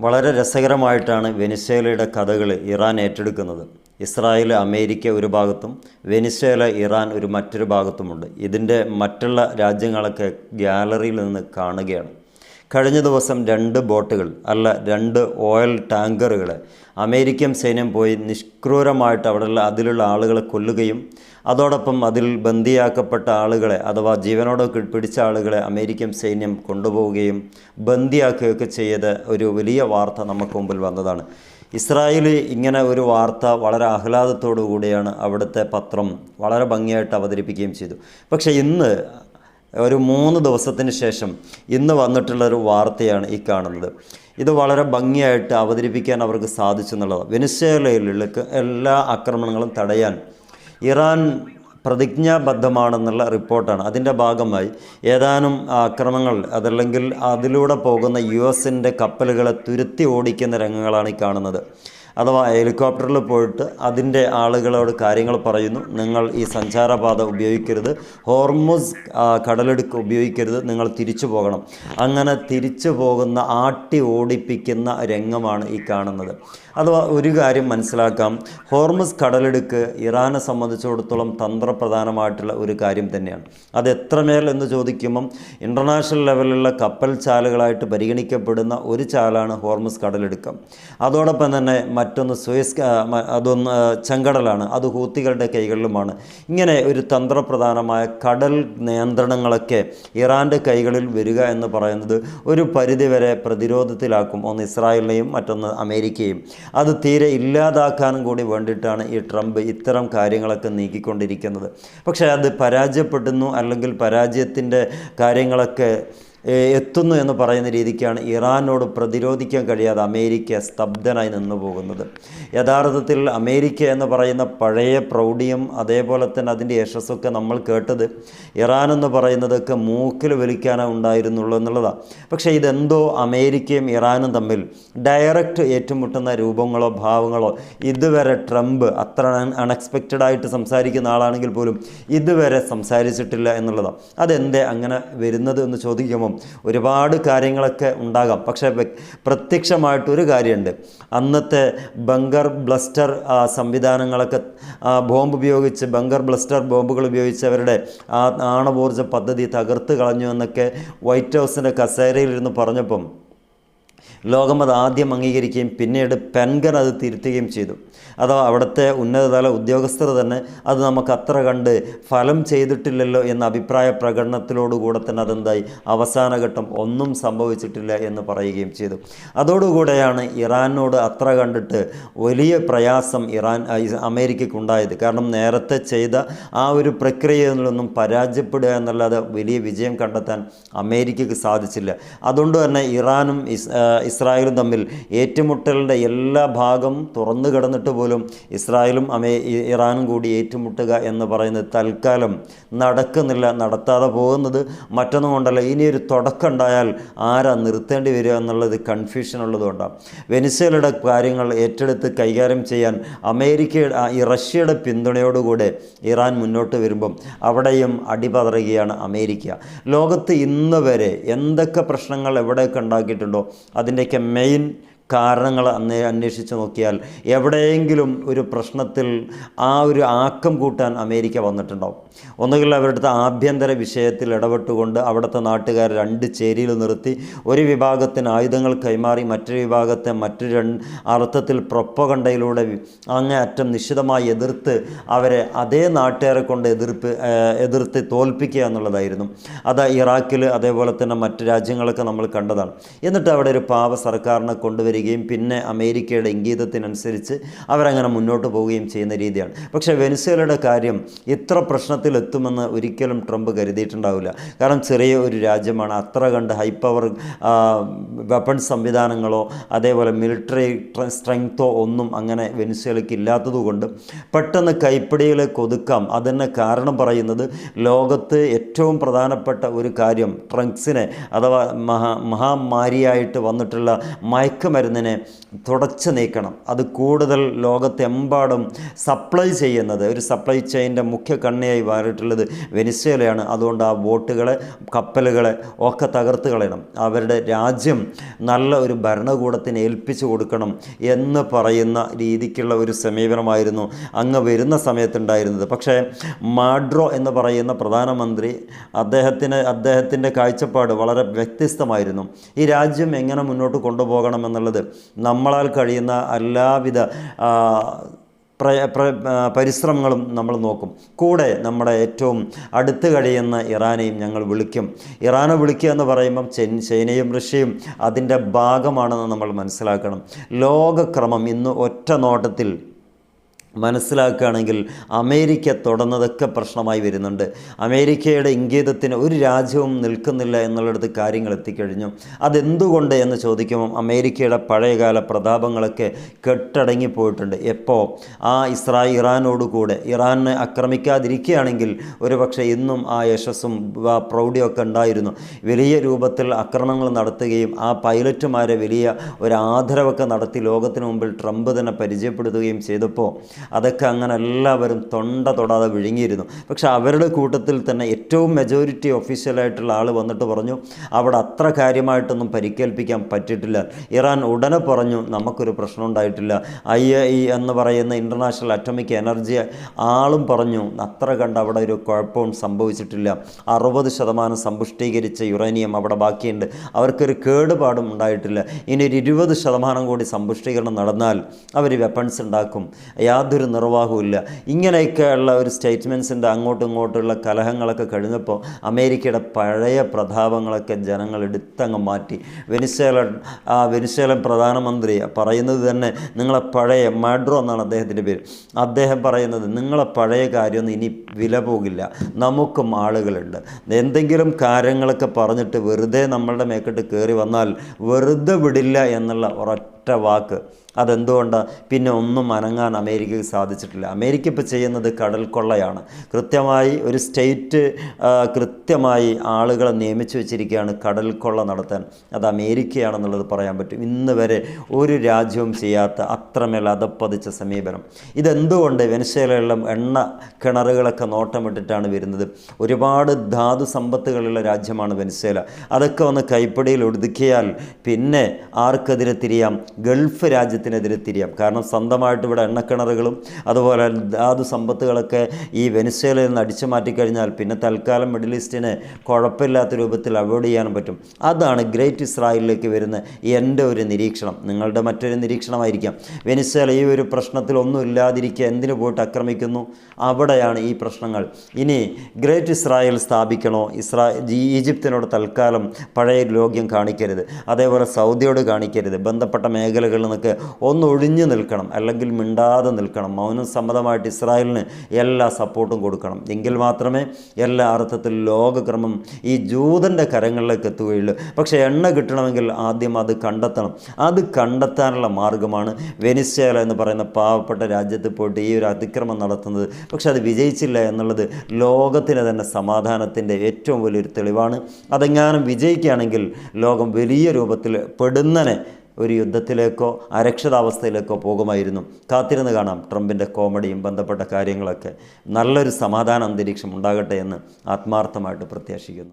വളരെ രസകരമായിട്ടാണ് വെനിസ്വേലയുടെ കഥകൾ ഇറാൻ ഏറ്റെടുക്കുന്നത്. ഇസ്രായേൽ അമേരിക്ക ഒരു ഭാഗത്തും വെനിസ്വേല ഇറാൻ ഒരു മറ്റൊരു ഭാഗത്തുമുണ്ട്. ഇതിന്റെ മറ്റുള്ള രാജ്യങ്ങളൊക്കെ ഗ്യാലറിയിൽ നിന്ന് കാണുകയാണ്. കഴിഞ്ഞ ദിവസം രണ്ട് ബോട്ടുകൾ അല്ല രണ്ട് ഓയിൽ ടാങ്കറുകൾ അമേരിക്കൻ സൈന്യം പോയി നിഷ്ക്രൂരമായിട്ട് അവിടെയുള്ള അതിലുള്ള ആളുകളെ കൊല്ലുകയും അതോടൊപ്പം അതിൽ ബന്ദിയാക്കപ്പെട്ട ആളുകളെ അഥവാ ജീവനോടെ പിടിച്ച ആളുകളെ അമേരിക്കൻ സൈന്യം കൊണ്ടുപോവുകയും ബന്ദിയാക്കുകയൊക്കെ ചെയ്ത ഒരു വലിയ വാർത്ത നമുക്ക് മുമ്പിൽ വന്നതാണ്. ഇസ്രായേൽ ഇങ്ങനെ ഒരു വാർത്ത വളരെ ആഹ്ലാദത്തോടു കൂടിയാണ് അവിടുത്തെ പത്രം വളരെ ഭംഗിയായിട്ട് അവതരിപ്പിക്കുകയും ചെയ്തു. പക്ഷേ ഇന്ന് ഒരു മൂന്ന് ദിവസത്തിന് ശേഷം ഇന്ന് വന്നിട്ടുള്ള ഒരു വാർത്തയാണ് ഈ കാണുന്നത്. ഇത് വളരെ ഭംഗിയായിട്ട് അവതരിപ്പിക്കാൻ അവർക്ക് സാധിച്ചു എന്നുള്ളത് വെനിസ്വേലയിലുള്ള എല്ലാ ആക്രമണങ്ങളും തടയാൻ ഇറാൻ പ്രതിജ്ഞാബദ്ധമാണെന്നുള്ള റിപ്പോർട്ടാണ്. അതിന്റെ ഭാഗമായി ഏതാനും ആക്രമങ്ങൾ അതല്ലെങ്കിൽ അതിലൂടെ പോകുന്ന യു എസിന്റെ കപ്പലുകളെ തുരുത്തി ഓടിക്കുന്ന രംഗങ്ങളാണ് ഈ കാണുന്നത്. അഥവാ ഹെലികോപ്റ്ററിൽ പോയിട്ട് അതിന്റെ ആളുകളോട് കാര്യങ്ങൾ പറയുന്നു. നിങ്ങൾ ഈ സഞ്ചാരപാത ഉപയോഗിക്കരുത്. ഹോർമുസ് കടലെടുക്ക് ഉപയോഗിക്കരുത്. നിങ്ങൾ തിരിച്ചു പോകണം. അങ്ങനെ തിരിച്ചു പോകുന്ന ആട്ടി ഓടിപ്പിക്കുന്ന രംഗമാണ് ഈ കാണുന്നത്. അഥവാ ഒരു കാര്യം മനസ്സിലാക്കാം. ഹോർമസ് കടലെടുക്ക് ഇറാനെ സംബന്ധിച്ചിടത്തോളം തന്ത്രപ്രധാനമായിട്ടുള്ള ഒരു കാര്യം തന്നെയാണ്. അത് എത്രമേൽ എന്ന് ചോദിക്കുമ്പം ഇന്റർനാഷണൽ ലെവലിലുള്ള കപ്പൽ ചാലുകളായിട്ട് പരിഗണിക്കപ്പെടുന്ന ഒരു ചാലാണ് ഹോർമസ് കടലെടുക്കം. അതോടൊപ്പം തന്നെ മറ്റൊന്ന് സുയസ് അതൊന്ന് ചെങ്കടലാണ്. അത് ഹൂത്തികളുടെ കൈകളിലുമാണ്. ഇങ്ങനെ ഒരു തന്ത്രപ്രധാനമായ കടൽ നിയന്ത്രണങ്ങളൊക്കെ ഇറാന്റെ കൈകളിൽ വരിക എന്ന് പറയുന്നത് ഒരു പരിധിവരെ പ്രതിരോധത്തിലാക്കും. ഒന്ന് ഇസ്രായേലിനെയും മറ്റൊന്ന് അമേരിക്കയും അത് തീരെ ഇല്ലാതാക്കാനും കൂടി വേണ്ടിയിട്ടാണ് ഈ ട്രംപ് ഇത്തരം കാര്യങ്ങളൊക്കെ നീക്കിക്കൊണ്ടിരിക്കുന്നത്. പക്ഷേ അത് പരാജയപ്പെടുന്നു അല്ലെങ്കിൽ പരാജയത്തിന്റെ കാര്യങ്ങളൊക്കെ എത്തുന്നു എന്ന് പറയുന്ന രീതിക്കാണ് ഇറാനോട് പ്രതിരോധിക്കാൻ കഴിയാതെ അമേരിക്ക സ്തബ്ധനായി നിന്നു പോകുന്നത്. യഥാർത്ഥത്തിൽ അമേരിക്ക എന്ന് പറയുന്ന പഴയ പ്രൗഢിയും അതേപോലെ തന്നെ അതിന്റെ യശസ്സൊക്കെ നമ്മൾ കേട്ടത് ഇറാൻ എന്ന് പറയുന്നതൊക്കെ മൂക്കിൽ വലിക്കാനേ ഉണ്ടായിരുന്നുള്ളൂ എന്നുള്ളതാണ് പക്ഷേ ഇതെന്തോ അമേരിക്കയും ഇറാനും തമ്മിൽ ഡയറക്റ്റ് ഏറ്റുമുട്ടുന്ന രൂപങ്ങളോ ഭാവങ്ങളോ ഇതുവരെ ട്രംപ് അത്ര അൺഎക്സ്പെക്റ്റഡ് ആയിട്ട് സംസാരിക്കുന്ന ആളാണെങ്കിൽ പോലും ഇതുവരെ സംസാരിച്ചിട്ടില്ല എന്നുള്ളതാണ് അതെന്തേ അങ്ങനെ വരുന്നത് എന്ന് ചോദിക്കുമ്പം ഒരുപാട് കാര്യങ്ങളൊക്കെ ഉണ്ടാകാം. പക്ഷേ പ്രത്യക്ഷമായിട്ടൊരു കാര്യമുണ്ട്. അന്നത്തെ ബങ്കർ ബ്ലസ്റ്റർ സംവിധാനങ്ങളൊക്കെ ബോംബ് ഉപയോഗിച്ച് ബങ്കർ ബ്ലസ്റ്റർ ബോംബുകൾ ഉപയോഗിച്ച് അവരുടെ ആ ആണവോർജ പദ്ധതി തകർത്ത് കളഞ്ഞു എന്നൊക്കെ വൈറ്റ് ഹൗസിന്റെ കസേരയിലിരുന്ന് പറഞ്ഞപ്പം ലോകം അത് ആദ്യം അംഗീകരിക്കുകയും പിന്നീട് പെൻഗൻ അത് തിരുത്തുകയും ചെയ്തു. അഥവാ അവിടുത്തെ ഉന്നതതല ഉദ്യോഗസ്ഥർ തന്നെ അത് നമുക്ക് അത്ര കണ്ട് ഫലം ചെയ്തിട്ടില്ലല്ലോ എന്ന അഭിപ്രായ പ്രകടനത്തിലോടുകൂടെ തന്നെ അതെന്തായി? അവസാനഘട്ടം ഒന്നും സംഭവിച്ചിട്ടില്ല എന്ന് പറയുകയും ചെയ്തു. അതോടുകൂടെയാണ് ഇറാനോട് അത്ര കണ്ടിട്ട് വലിയ പ്രയാസം ഇറാൻ അമേരിക്കയ്ക്കുണ്ടായത്. കാരണം നേരത്തെ ചെയ്ത ആ ഒരു പ്രക്രിയയിൽ നിന്നും പരാജയപ്പെടുക എന്നല്ലാതെ വലിയ വിജയം കണ്ടെത്താൻ അമേരിക്കയ്ക്ക് സാധിച്ചില്ല. അതുകൊണ്ട് തന്നെ ഇറാനും ഇസ് ഇസ്രായേലും തമ്മിൽ ഏറ്റുമുട്ടലിന്റെ എല്ലാ ഭാഗം തുറന്നു കിടന്നിട്ട് പോലും ഇസ്രായേലും അമേ ഇറാനും കൂടി ഏറ്റുമുട്ടുക എന്ന് പറയുന്നത് തൽക്കാലം നടക്കുന്നില്ല നടത്താതെ പോകുന്നത് മറ്റൊന്നും കൊണ്ടല്ല. ഇനിയൊരു തുടക്കം ഉണ്ടായാൽ ആരാ നിർത്തേണ്ടി വരിക എന്നുള്ളത് കൺഫ്യൂഷൻ ഉള്ളതുകൊണ്ടാണ് വെനിസേലയുടെ കാര്യങ്ങൾ ഏറ്റെടുത്ത് കൈകാര്യം ചെയ്യാൻ അമേരിക്കയുടെ ഈ റഷ്യയുടെ പിന്തുണയോടുകൂടെ ഇറാൻ മുന്നോട്ട് വരുമ്പം അവിടെയും അടിപതറുകയാണ് അമേരിക്ക. ലോകത്ത് ഇന്ന് വരെ എന്തൊക്കെ പ്രശ്നങ്ങൾ എവിടെയൊക്കെ ഉണ്ടാക്കിയിട്ടുണ്ടോ അതിന്റെയൊക്കെ كمين കാരണങ്ങൾ അന്നേ അന്വേഷിച്ച് നോക്കിയാൽ എവിടെയെങ്കിലും ഒരു പ്രശ്നത്തിൽ ആ ഒരു ആക്കം കൂട്ടാൻ അമേരിക്ക വന്നിട്ടുണ്ടാവും. ഒന്നുകിൽ അവരുടെ ആഭ്യന്തര വിഷയത്തിൽ ഇടപെട്ടുകൊണ്ട് അവിടുത്തെ നാട്ടുകാർ രണ്ട് ചേരിയിൽ നിർത്തി ഒരു വിഭാഗത്തിന് ആയുധങ്ങൾ കൈമാറി മറ്റൊരു വിഭാഗത്തെ മറ്റു രണ്ട് അർത്ഥത്തിൽ പ്രൊപ്പകണ്ടയിലൂടെ അങ്ങേയറ്റം നിശ്ചിതമായി എതിർത്ത് അവരെ അതേ നാട്ടുകാരെ കൊണ്ട് എതിർപ്പ് എതിർത്ത് തോൽപ്പിക്കുക എന്നുള്ളതായിരുന്നു. അത് ഇറാഖിൽ അതേപോലെ തന്നെ മറ്റു രാജ്യങ്ങളൊക്കെ നമ്മൾ കണ്ടതാണ്. എന്നിട്ട് അവിടെ ഒരു പാവ സർക്കാരിനെ കൊണ്ടുവരികയും പിന്നെ അമേരിക്കയുടെ ഇംഗീതത്തിനനുസരിച്ച് അവരങ്ങനെ മുന്നോട്ട് പോവുകയും ചെയ്യുന്ന രീതിയാണ്. പക്ഷേ വെനിസ്വേലയുടെ കാര്യം ഇത്ര പ്രശ്നത്തിലെത്തുമെന്ന് ഒരിക്കലും ട്രംപ് കരുതിയിട്ടുണ്ടാവില്ല. കാരണം ചെറിയ ഒരു രാജ്യമാണ്. അത്ര കണ്ട് ഹൈ പവർ വെപ്പൺ സംവിധാനങ്ങളോ അതേപോലെ മിലിറ്ററി സ്ട്രെങ്തോ ഒന്നും അങ്ങനെ വെനിസ്വേലയ്ക്ക് ഇല്ലാത്തതുകൊണ്ട് പെട്ടെന്ന് കൈപ്പിടിയിൽ കൊതുക്കാം. അതിന് കാരണം പറയുന്നത് ലോകത്ത് ഏറ്റവും പ്രധാനപ്പെട്ട ഒരു കാര്യം ട്രങ്ക്സിനെ അഥവാ മഹാ മഹാമാരിയായിട്ട് വന്നിട്ടുള്ള മയക്കുമരുന്ന് മയക്കുമരുന്നിനെ തുടച്ചു നീക്കണം. അത് കൂടുതൽ ലോകത്തെമ്പാടും സപ്ലൈ ചെയ്യുന്നത്. ഒരു സപ്ലൈ ചെയിന്റെ മുഖ്യ കണ്ണിയായി മാറിയിട്ടുള്ളത് വെനിസ്വേലയാണ്. അതുകൊണ്ട് ആ ബോട്ടുകളെ കപ്പലുകളെ ഒക്കെ തകർത്ത് കളയണം. അവരുടെ രാജ്യം നല്ല ഒരു ഭരണകൂടത്തിന് ഏൽപ്പിച്ചു കൊടുക്കണം എന്ന് പറയുന്ന രീതിക്കുള്ള ഒരു സമീപനമായിരുന്നു അങ്ങ് വരുന്ന സമയത്തുണ്ടായിരുന്നത്. പക്ഷേ മാഡ്രോ എന്ന് പറയുന്ന പ്രധാനമന്ത്രി അദ്ദേഹത്തിന് അദ്ദേഹത്തിന്റെ കാഴ്ചപ്പാട് വളരെ വ്യത്യസ്തമായിരുന്നു. ഈ രാജ്യം എങ്ങനെ മുന്നോട്ട് കൊണ്ടുപോകണം കൊണ്ടുപോകണമെന്നുള്ളത് നമ്മളാൽ കഴിയുന്ന എല്ലാവിധ പരിശ്രമങ്ങളും നമ്മൾ നോക്കും. കൂടെ നമ്മുടെ ഏറ്റവും അടുത്ത് കഴിയുന്ന ഇറാനെയും ഞങ്ങൾ വിളിക്കും. ഇറാനെ വിളിക്കുക എന്ന് പറയുമ്പം ചൈനയും റഷ്യയും അതിന്റെ ഭാഗമാണെന്ന് നമ്മൾ മനസ്സിലാക്കണം. ലോകക്രമം ഇന്ന് ഒറ്റ നോട്ടത്തിൽ മനസ്സിലാക്കുകയാണെങ്കിൽ അമേരിക്ക തുടർന്നതൊക്കെ പ്രശ്നമായി വരുന്നുണ്ട്. അമേരിക്കയുടെ ഇംഗീതത്തിന് ഒരു രാജ്യവും നിൽക്കുന്നില്ല എന്നുള്ളിടത്ത് കാര്യങ്ങൾ എത്തിക്കഴിഞ്ഞു. അതെന്തുകൊണ്ട് എന്ന് ചോദിക്കുമ്പം അമേരിക്കയുടെ പഴയകാല പ്രതാപങ്ങളൊക്കെ കെട്ടടങ്ങിപ്പോയിട്ടുണ്ട് എപ്പോൾ ആ ഇസ്രായേൽ ഇറാനോട് കൂടെ. ഇറാനെ ആക്രമിക്കാതിരിക്കുകയാണെങ്കിൽ ഒരുപക്ഷെ ഇന്നും ആ യശസ്സും പ്രൗഢിയൊക്കെ ഉണ്ടായിരുന്നു. വലിയ രൂപത്തിൽ ആക്രമണങ്ങൾ നടത്തുകയും ആ പൈലറ്റുമാരെ വലിയ ഒരു ആദരവൊക്കെ നടത്തി ലോകത്തിന് മുമ്പിൽ ട്രംപ് തന്നെ പരിചയപ്പെടുത്തുകയും ചെയ്തപ്പോൾ അതൊക്കെ അങ്ങനെ എല്ലാവരും തൊണ്ട തൊടാതെ വിഴുങ്ങിയിരുന്നു. പക്ഷെ അവരുടെ കൂട്ടത്തിൽ തന്നെ ഏറ്റവും മെജോറിറ്റി ഒഫീഷ്യലായിട്ടുള്ള ആൾ വന്നിട്ട് പറഞ്ഞു അവിടെ അത്ര കാര്യമായിട്ടൊന്നും പരിക്കേൽപ്പിക്കാൻ പറ്റിയിട്ടില്ല. ഇറാൻ ഉടനെ പറഞ്ഞു നമുക്കൊരു പ്രശ്നം ഉണ്ടായിട്ടില്ല. ഐ എ ഇ എന്ന് പറയുന്ന ഇന്റർനാഷണൽ അറ്റോമിക് എനർജി ആളും പറഞ്ഞു അത്ര കണ്ട് അവിടെ ഒരു കുഴപ്പവും സംഭവിച്ചിട്ടില്ല. അറുപത് ശതമാനം സമ്പുഷ്ടീകരിച്ച യുറേനിയം അവിടെ ബാക്കിയുണ്ട്. അവർക്കൊരു കേടുപാടും ഉണ്ടായിട്ടില്ല. ഇനി ഒരു ഇരുപത് ശതമാനം കൂടി സമ്പുഷ്ടീകരണം നടന്നാൽ അവർ വെപ്പൺസ് ഉണ്ടാക്കും. യാതൊരു നിർവാഹവും ഇങ്ങനെയൊക്കെയുള്ള ഒരു സ്റ്റേറ്റ്മെന്റ്സിന്റെ അങ്ങോട്ടും ഇങ്ങോട്ടുള്ള കലഹങ്ങളൊക്കെ കഴിഞ്ഞപ്പോൾ അമേരിക്കയുടെ പഴയ പ്രതാപങ്ങളൊക്കെ ജനങ്ങൾ എടുത്തങ്ങ് മാറ്റി. വെനിസേല ആ വെനിസേലൻ പ്രധാനമന്ത്രി പറയുന്നത് തന്നെ നിങ്ങളെ പഴയ മാഡ്രോ എന്നാണ് അദ്ദേഹത്തിന്റെ പേര്. അദ്ദേഹം പറയുന്നത് നിങ്ങളെ പഴയ കാര്യമൊന്നും ഇനി വില പോകില്ല. നമുക്കും ആളുകളുണ്ട്. എന്തെങ്കിലും കാര്യങ്ങളൊക്കെ പറഞ്ഞിട്ട് വെറുതെ നമ്മളുടെ മേക്കിട്ട് കയറി വന്നാൽ വെറുതെ വിടില്ല എന്നുള്ള ഒരൊറ്റ വാക്ക്. അതെന്തുകൊണ്ടാണ് പിന്നെ ഒന്നും അനങ്ങാൻ അമേരിക്കയ്ക്ക് സാധിച്ചിട്ടില്ല. അമേരിക്ക ഇപ്പോൾ ചെയ്യുന്നത് കടൽ കൊള്ളയാണ്. കൃത്യമായി ഒരു സ്റ്റേറ്റ് കൃത്യമായി ആളുകളെ നിയമിച്ചു വെച്ചിരിക്കുകയാണ് കടൽ കൊള്ള നടത്താൻ. അത് അമേരിക്കയാണെന്നുള്ളത് പറയാൻ പറ്റും. ഇന്ന് വരെ ഒരു രാജ്യവും ചെയ്യാത്ത അത്രമേൽ അതപ്പതിച്ച സമീപനം. ഇതെന്തുകൊണ്ട് വെനശ്വേലയിലുള്ള എണ്ണ കിണറുകളൊക്കെ നോട്ടമിട്ടിട്ടാണ് വരുന്നത്? ഒരുപാട് ധാതു സമ്പത്തുകളുള്ള രാജ്യമാണ് വെനശ്വേല അതൊക്കെ ഒന്ന് കൈപ്പടിയിൽ ഒതുക്കിയാൽ പിന്നെ ആർക്കെതിരെ തിരിയാം? ഗൾഫ് രാജ്യത്തിനെതിരെ തിരിയാം. കാരണം സ്വന്തമായിട്ട് ഇവിടെ എണ്ണക്കിണറുകളും അതുപോലെ ധാതു സമ്പത്തുകളൊക്കെ ഈ വെനസ്വേലയിൽ നിന്ന് അടിച്ചു മാറ്റിക്കഴിഞ്ഞാൽ പിന്നെ തൽക്കാലം മിഡിൽ ഈസ്റ്റിന് കുഴപ്പമില്ലാത്ത രൂപത്തിൽ അവോയ്ഡ് ചെയ്യാനും പറ്റും. അതാണ് ഗ്രേറ്റ് ഇസ്രായേലിലേക്ക് വരുന്ന എന്റെ ഒരു നിരീക്ഷണം. നിങ്ങളുടെ മറ്റൊരു നിരീക്ഷണമായിരിക്കാം. വെനിസ്വേല ഈ ഒരു പ്രശ്നത്തിൽ ഒന്നും ഇല്ലാതിരിക്കുക എന്തിനു പോയിട്ട് ആക്രമിക്കുന്നു അവിടെയാണ് ഈ പ്രശ്നങ്ങൾ. ഇനി ഗ്രേറ്റ് ഇസ്രായേൽ സ്ഥാപിക്കണോ? ഇസ്രാ ഈജിപ്തിനോട് തൽക്കാലം പഴയ ലോക്യം കാണിക്കരുത്. അതേപോലെ സൗദിയോട് കാണിക്കരുത്. ബന്ധപ്പെട്ട മേഖലകളിൽ നിന്നൊക്കെ ഒന്നൊഴിഞ്ഞു നിൽക്കണം അല്ലെങ്കിൽ മിണ്ടാതെ നിൽക്കണം. മൗനം സമ്മതമായിട്ട് ഇസ്രായേലിന് എല്ലാ സപ്പോർട്ടും കൊടുക്കണം. എങ്കിൽ മാത്രമേ എല്ലാ അർത്ഥത്തിൽ ലോകക്രമം ഈ ജൂതന്റെ കരങ്ങളിലേക്ക് എത്തുകയുള്ളൂ. പക്ഷേ എണ്ണ കിട്ടണമെങ്കിൽ ആദ്യം അത് കണ്ടെത്തണം. അത് കണ്ടെത്താനുള്ള മാർഗമാണ് വെനിസ്വേല എന്ന് പറയുന്ന പാവപ്പെട്ട രാജ്യത്ത് പോയിട്ട് ഈ ഒരു അതിക്രമം നടത്തുന്നത്. പക്ഷെ അത് വിജയിച്ചില്ല എന്നുള്ളത് ലോകത്തിന് തന്നെ സമാധാനത്തിന്റെ ഏറ്റവും വലിയൊരു തെളിവാണ്. അതെങ്ങാനും വിജയിക്കുകയാണെങ്കിൽ ലോകം വലിയ രൂപത്തിൽ പെടുന്നനെ ഒരു യുദ്ധത്തിലേക്കോ അരക്ഷിതാവസ്ഥയിലേക്കോ പോകുമായിരുന്നു. കാത്തിരുന്ന് കാണാം ട്രംപിന്റെ കോമഡിയും ബന്ധപ്പെട്ട കാര്യങ്ങളൊക്കെ. നല്ലൊരു സമാധാന അന്തരീക്ഷം ഉണ്ടാകട്ടെ എന്ന് ആത്മാർത്ഥമായിട്ട് പ്രത്യാശിക്കുന്നു.